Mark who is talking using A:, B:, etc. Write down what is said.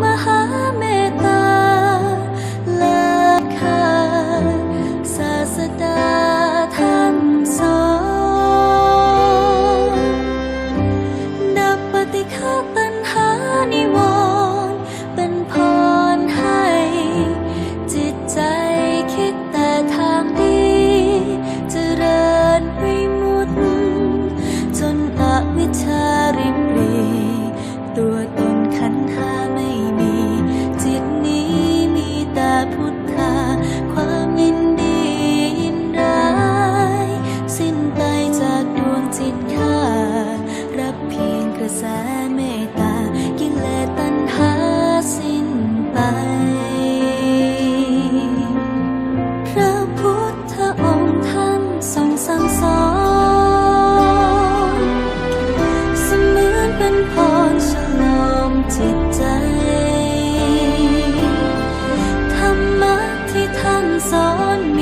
A: มหาเมตตาเลคาศาสดาท่นสอนับปฏิฆาต เป็นพรสลอมจิตใจ ธรรมะที่ท่านสอนมี